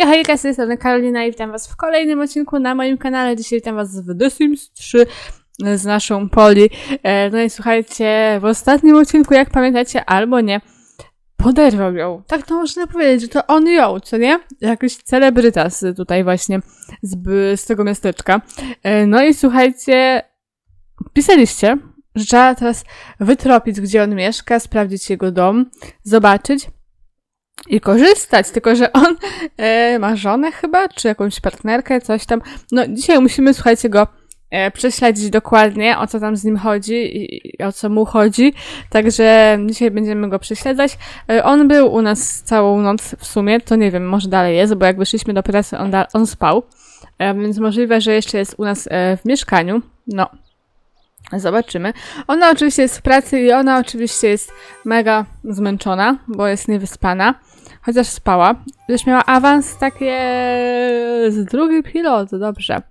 Hejka, hejka, z tej strony Karolina i witam was w kolejnym odcinku na moim kanale. Dzisiaj witam was w The Sims 3 z naszą Poli. E, No i słuchajcie, w ostatnim odcinku, jak pamiętacie, albo nie, poderwał ją. Tak to można powiedzieć, że to on ją, co nie? Jakiś celebryta z tutaj właśnie, z, z tego miasteczka. E, No i słuchajcie, pisaliście, że trzeba teraz wytropić, gdzie on mieszka, sprawdzić jego dom, zobaczyć i korzystać, tylko że on e, ma żonę chyba, czy jakąś partnerkę, coś tam. No dzisiaj musimy, słuchajcie, go e, prześledzić dokładnie, o co tam z nim chodzi i, i o co mu chodzi. Także dzisiaj będziemy go prześledzać. E, on był u nas całą noc w sumie, to nie wiem, może dalej jest, bo jak wyszliśmy do pracy, on, da, on spał. E, więc możliwe, że jeszcze jest u nas e, w mieszkaniu. No, Zobaczymy. Ona oczywiście jest w pracy i ona oczywiście jest mega zmęczona, bo jest niewyspana. Chociaż spała. Już miała awans takie z drugi pilot, dobrze.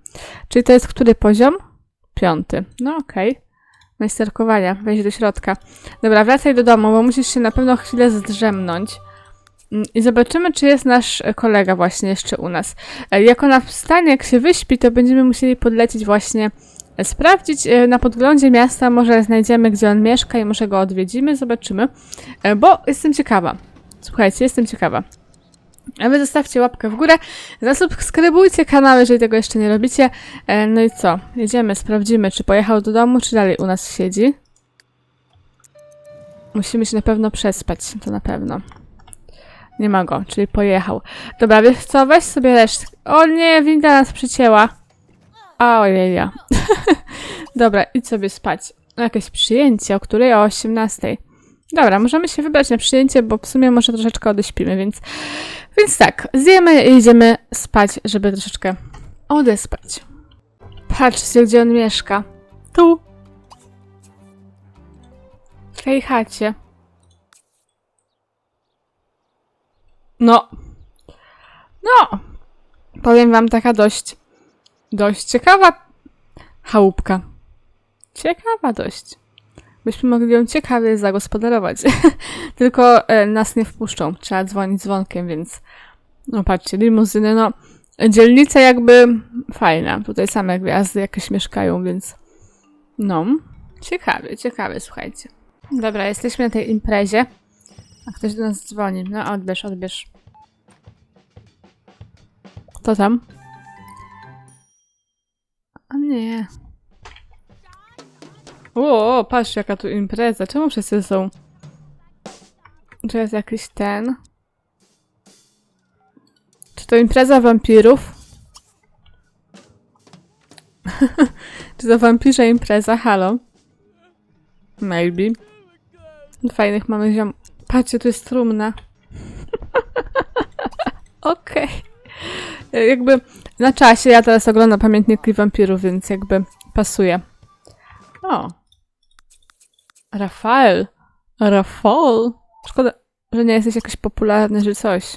Czyli to jest który poziom? Piąty. No okej. Majsterkowania, wejść do środka. Dobra, wracaj do domu, bo musisz się na pewno chwilę zdrzemnąć. Mm, I zobaczymy, czy jest nasz kolega właśnie jeszcze u nas. E, Jak ona wstanie, jak się wyśpi, to będziemy musieli podlecieć właśnie e, sprawdzić e, na podglądzie miasta, może znajdziemy, gdzie on mieszka i może go odwiedzimy, zobaczymy. Bo jestem ciekawa. Słuchajcie, jestem ciekawa. A wy zostawcie łapkę w górę, zasubskrybujcie kanał, jeżeli tego jeszcze nie robicie. E, No i co? Jedziemy, sprawdzimy, czy pojechał do domu, czy dalej u nas siedzi. Musimy się na pewno przespać, to na pewno. Nie ma go, czyli pojechał. Dobra, wiesz co, weź sobie resztę. O nie, winda nas przycięła. Ojeja. Dobra, idź sobie spać. Jakieś przyjęcie, o której? O 18. Dobra, możemy się wybrać na przyjęcie, bo w sumie może troszeczkę odeśpimy, więc... Więc tak, zjemy i idziemy spać, żeby troszeczkę odespać. Patrzcie, gdzie on mieszka. Tu. W tej chacie. No. No. Powiem wam taka dość, dość ciekawa chałupka. Ciekawa dość. Byśmy mogli ją ciekawie zagospodarować. Tylko e, nas nie wpuszczą. Trzeba dzwonić dzwonkiem, więc no patrzcie, limuzyny, no dzielnica jakby fajna. Tutaj same gwiazdy jakieś mieszkają, więc no, ciekawie, ciekawie, słuchajcie. Dobra, jesteśmy na tej imprezie. A ktoś do nas dzwoni. No, odbierz, odbierz. Kto tam? A nie. O, patrz jaka tu impreza. Czemu wszyscy są? Czy jest jakiś ten? Czy to impreza wampirów? Czy to wampirze impreza? Halo? Maybe. Fajnych mamy ziom... Patrzcie, tu jest trumna. Okej. Jakby na czasie, ja teraz oglądam pamiętniki wampirów, więc jakby pasuje. O. Rafael. Rafał. Szkoda, że nie jesteś jakiś popularny, że coś.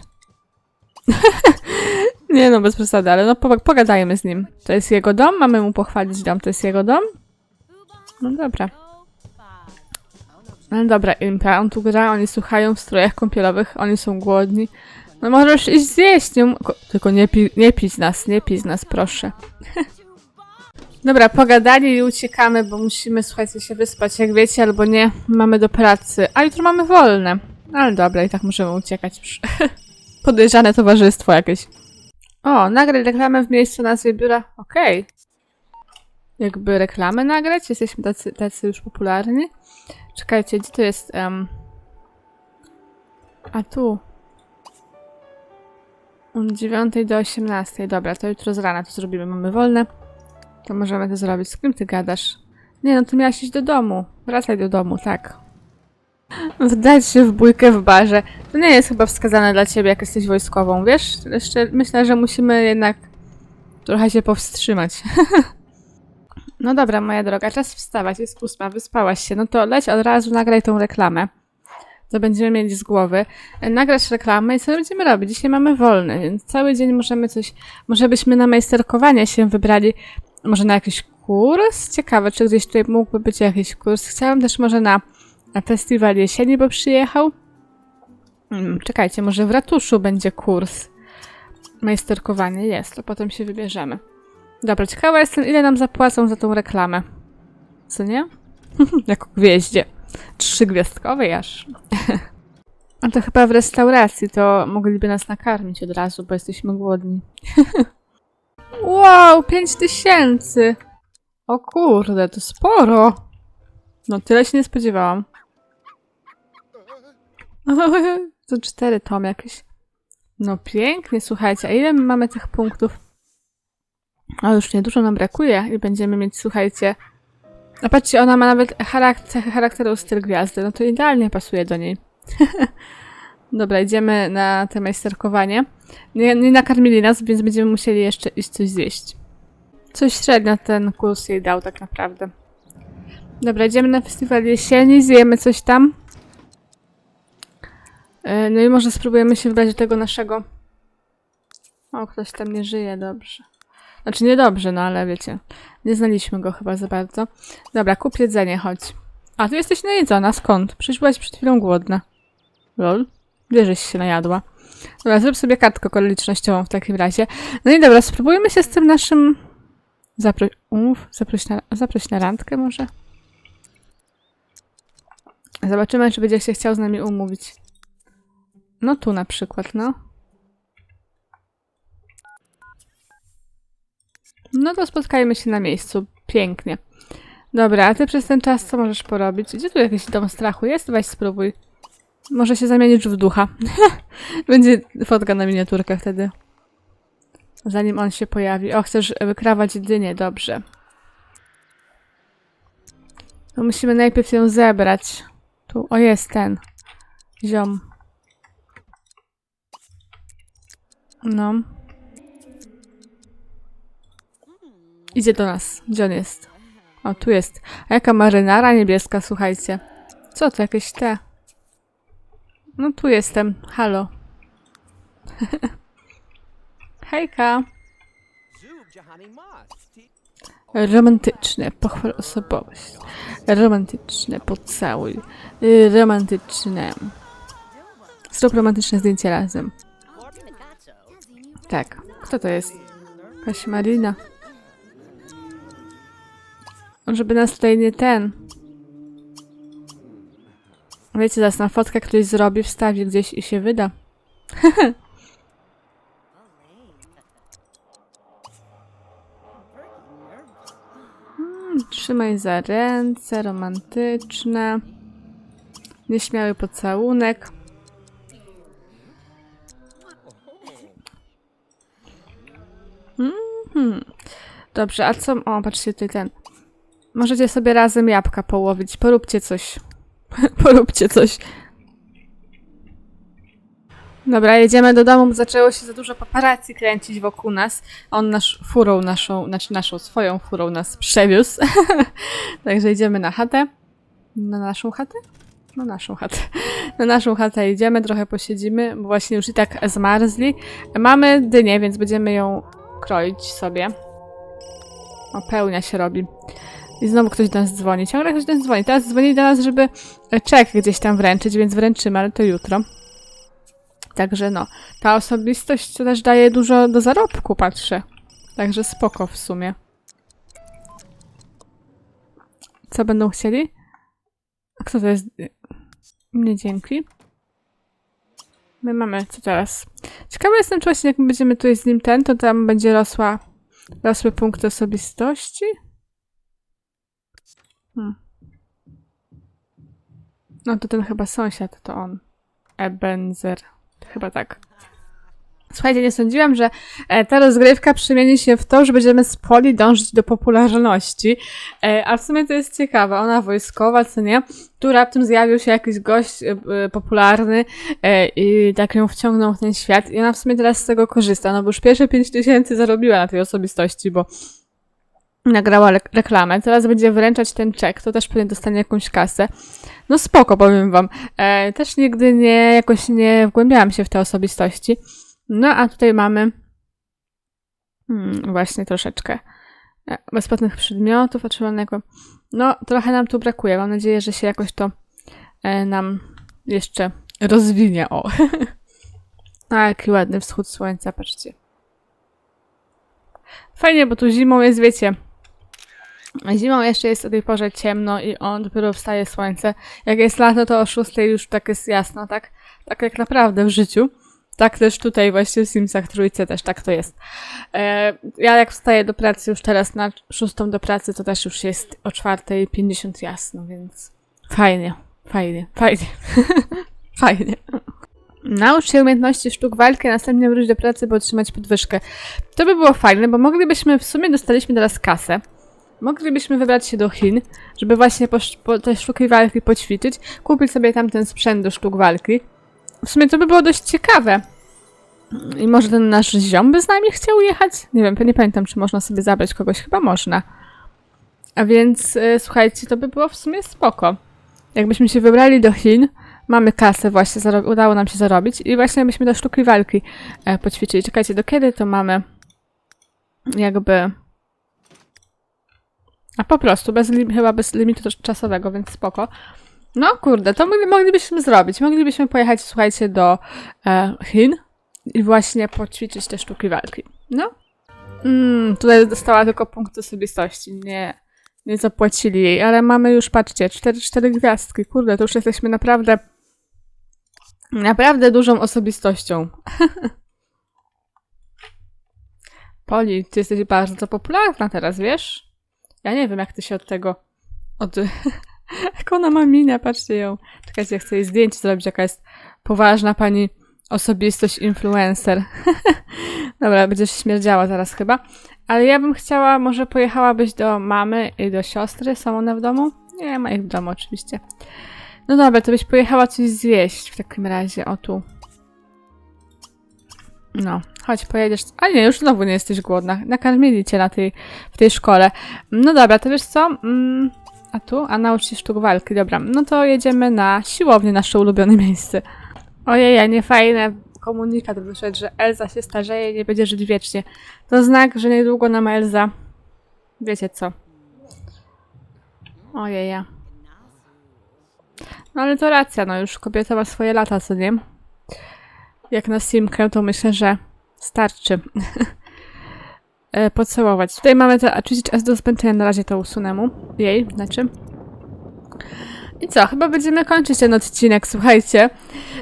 nie no, bez przesady, ale no po- pogadajmy z nim. To jest jego dom? Mamy mu pochwalić dom. To jest jego dom? No dobra. No dobra, Impra, on tu gra, oni słuchają w strojach kąpielowych, oni są głodni. No możesz iść zjeść, nie, ko- tylko nie, pi, nie pić nas, nie pić nas, proszę. Dobra, pogadali i uciekamy, bo musimy, słuchajcie, się wyspać, jak wiecie, albo nie, mamy do pracy. A jutro mamy wolne. Ale dobra, i tak możemy uciekać. Podejrzane towarzystwo jakieś. O, nagraj reklamę w miejscu nazwy biura. Okej. Jakby reklamę nagrać? Jesteśmy tacy, tacy już popularni. Czekajcie, gdzie to jest? em? A tu. Od 9 do 18. Dobra, to jutro z rana to zrobimy. Mamy wolne. To możemy to zrobić. Z kim ty gadasz? Nie, no ty miałaś iść do domu. Wracaj do domu, tak. Wdać się w bójkę w barze. To nie jest chyba wskazane dla ciebie, jak jesteś wojskową, wiesz? Jeszcze myślę, że musimy jednak trochę się powstrzymać. no dobra, moja droga, czas wstawać. Jest ósma, wyspałaś się. No to leć od razu, nagraj tą reklamę. To będziemy mieli z głowy. Nagrać reklamę i co będziemy robić? Dzisiaj mamy wolny, więc cały dzień możemy coś... Może byśmy na majsterkowanie się wybrali może na jakiś kurs? Ciekawe, czy gdzieś tutaj mógłby być jakiś kurs. Chciałam też może na, na festiwal jesieni, bo przyjechał. Hmm, czekajcie, może w ratuszu będzie kurs. Majsterkowanie jest, to potem się wybierzemy. Dobra, ciekawa jestem, ile nam zapłacą za tą reklamę. Co nie? jako gwieździe. Trzygwiazdkowej aż. A to chyba w restauracji, to mogliby nas nakarmić od razu, bo jesteśmy głodni. wow, pięć tysięcy! O kurde, to sporo! No, tyle się nie spodziewałam. To cztery tom jakieś. No pięknie, słuchajcie, a ile my mamy tych punktów? O, już niedużo nam brakuje i będziemy mieć, słuchajcie... A patrzcie, ona ma nawet charakter, charakteru styl gwiazdy, no to idealnie pasuje do niej. Dobra, idziemy na te majsterkowanie. Nie, nie nakarmili nas, więc będziemy musieli jeszcze iść coś zjeść. Coś średnio ten kurs jej dał tak naprawdę. Dobra, idziemy na festiwal jesieni, zjemy coś tam. E, No i może spróbujemy się wybrać do tego naszego... O, ktoś tam nie żyje, dobrze. Znaczy niedobrze, no ale wiecie. Nie znaliśmy go chyba za bardzo. Dobra, kup jedzenie, chodź. A, ty jesteś najedzona, skąd? Przecież byłaś przed chwilą głodna. Lol. Wiesz, żeś się najadła. Dobra, zrób sobie kartkę okolicznościową w takim razie. No i dobra, spróbujmy się z tym naszym... Zapro... Umów, zaproś na, zaproś na randkę może? Zobaczymy, czy będzie się chciał z nami umówić. No tu na przykład, no. No to spotkajmy się na miejscu. Pięknie. Dobra, a ty przez ten czas co możesz porobić? Gdzie tu jakiś dom strachu jest? Weź spróbuj. Może się zamienić w ducha. Będzie fotka na miniaturkę wtedy. Zanim on się pojawi. O, chcesz wykrawać dynię, dobrze. To musimy najpierw ją zebrać. Tu, o jest ten. Ziom. No. Idzie do nas. Gdzie on jest? O, tu jest. A jaka marynara niebieska, słuchajcie. Co to, jakieś te? No tu jestem. Halo. Hejka. Romantyczne, pochwal osobowość. Romantyczne, pocałuj. Romantyczne. Zrób romantyczne zdjęcie razem. Tak. Kto to jest? Jakaś Marina. Żeby nas tutaj nie ten. Wiecie, zaraz na fotkę ktoś zrobi, wstawi gdzieś i się wyda. Mm, Trzymaj za ręce, romantyczne. Nieśmiały pocałunek. Mhm. Dobrze, a co... O, patrzcie tutaj ten. Możecie sobie razem jabłka połowić. Poróbcie coś. Poróbcie coś. Dobra, jedziemy do domu, bo zaczęło się za dużo paparazzi kręcić wokół nas. On nasz furą naszą, znaczy naszą swoją furą nas przewiózł. Także idziemy na chatę. Na naszą chatę? Na naszą chatę. Na naszą chatę idziemy, trochę posiedzimy, bo właśnie już i tak zmarzli. Mamy dynię, więc będziemy ją kroić sobie. O, pełnia się robi. I znowu ktoś do nas dzwoni. Ciągle ktoś do nas dzwoni. Teraz dzwoni do nas, żeby e, czek gdzieś tam wręczyć, więc wręczymy, ale to jutro. Także no, ta osobistość też daje dużo do zarobku, patrzę. Także spoko w sumie. Co będą chcieli? A kto to jest? Nie dzięki. My mamy, co teraz? Ciekawa jestem, czy właśnie jak my będziemy tutaj z nim ten, to tam będzie rosła, rosły punkty osobistości? Hmm. No to ten chyba sąsiad, to on. Ebenzer. Chyba tak. Słuchajcie, nie sądziłam, że e, ta rozgrywka przemieni się w to, że będziemy z Poli dążyć do popularności. E, a w sumie to jest ciekawe. Ona wojskowa, co nie? Tu raptem zjawił się jakiś gość e, popularny i tak ją wciągnął w ten świat. I ona w sumie teraz z tego korzysta, no bo już pierwsze 5 tysięcy zarobiła na tej osobistości, bo nagrała reklamę. Teraz będzie wręczać ten czek, to też pewnie dostanie jakąś kasę. No spoko, powiem wam. E, też nigdy nie, jakoś nie wgłębiałam się w te osobistości. No a tutaj mamy hmm, właśnie troszeczkę e, bezpłatnych przedmiotów otrzymanego. No, trochę nam tu brakuje. Mam nadzieję, że się jakoś to e, nam jeszcze rozwinie. O. a jaki ładny wschód słońca, patrzcie. Fajnie, bo tu zimą jest, wiecie, Zimą jeszcze jest o tej porze ciemno i on dopiero wstaje słońce. Jak jest lato, to o 6 już tak jest jasno, tak? Tak jak naprawdę w życiu. Tak też tutaj właśnie w Simsach trójce też tak to jest. E, ja jak wstaję do pracy już teraz na szóstą do pracy, to też już jest o 4.50 jasno, więc fajnie, fajnie, fajnie, fajnie. Naucz się umiejętności sztuk walki, a następnie wróć do pracy, by otrzymać podwyżkę. To by było fajne, bo moglibyśmy, w sumie dostaliśmy teraz kasę. Moglibyśmy wybrać się do Chin, żeby właśnie po, po te sztuki walki poćwiczyć, kupić sobie tam ten sprzęt do sztuk walki. W sumie to by było dość ciekawe. I może ten nasz ziom by z nami chciał jechać? Nie wiem, nie pamiętam, czy można sobie zabrać kogoś. Chyba można. A więc, y, słuchajcie, to by było w sumie spoko. Jakbyśmy się wybrali do Chin, mamy kasę właśnie, udało nam się zarobić i właśnie byśmy do sztuki walki e, poćwiczyli. Czekajcie, do kiedy to mamy jakby... A po prostu, bez lim- chyba bez limitu czasowego, więc spoko. No kurde, to mogli- moglibyśmy zrobić. Moglibyśmy pojechać, słuchajcie, do e, Chin i właśnie poćwiczyć te sztuki walki. No. Mm, tutaj dostała tylko punkt osobistości. Nie, nie zapłacili jej, ale mamy już, patrzcie, cztery, cztery gwiazdki. Kurde, to już jesteśmy naprawdę naprawdę dużą osobistością. Poli, ty jesteś bardzo popularna teraz, wiesz? Ja nie wiem, jak ty się od tego... Od... jak ona ma minę, patrzcie ją. Czekajcie, ja chcę jej zdjęcie zrobić, jaka jest poważna pani osobistość influencer. Dobra, będziesz śmierdziała zaraz chyba. Ale ja bym chciała, może pojechałabyś do mamy i do siostry, są one w domu? Nie ma ich w domu oczywiście. No dobra, to byś pojechała coś zjeść w takim razie, o tu. No, chodź, pojedziesz. A nie, już znowu nie jesteś głodna. Nakarmili cię na tej, w tej szkole. No dobra, to wiesz co? Mm, a tu? A naucz sztuk walki, dobra. No to jedziemy na siłownię, nasze ulubione miejsce. Ojej, nie fajne komunikat wyszedł, że Elza się starzeje i nie będzie żyć wiecznie. To znak, że niedługo nam Elza... Wiecie co? Ojej. No ale to racja, no już kobieta ma swoje lata, co nie? Jak na simkę, to myślę, że starczy e, pocałować. Tutaj mamy to oczywiście czas do zmęczenia, na razie to usunę mu. Jej, znaczy. I co, chyba będziemy kończyć ten odcinek, słuchajcie.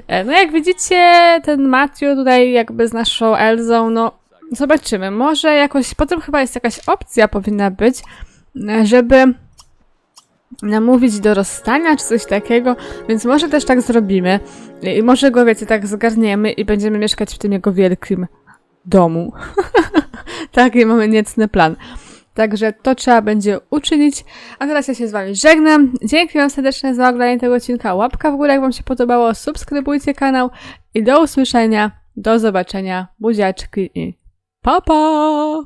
E, No jak widzicie, ten Matthew tutaj jakby z naszą Elzą, no zobaczymy. Może jakoś, potem chyba jest jakaś opcja powinna być, e, żeby namówić do rozstania, czy coś takiego, więc może też tak zrobimy. I może go, wiecie, tak zgarniemy i będziemy mieszkać w tym jego wielkim domu. Taki mamy niecny plan. Także to trzeba będzie uczynić. A teraz ja się z Wami żegnam. Dzięki Wam serdecznie za oglądanie tego odcinka. Łapka w górę, jak Wam się podobało. Subskrybujcie kanał. I do usłyszenia. Do zobaczenia. Buziaczki i pa pa!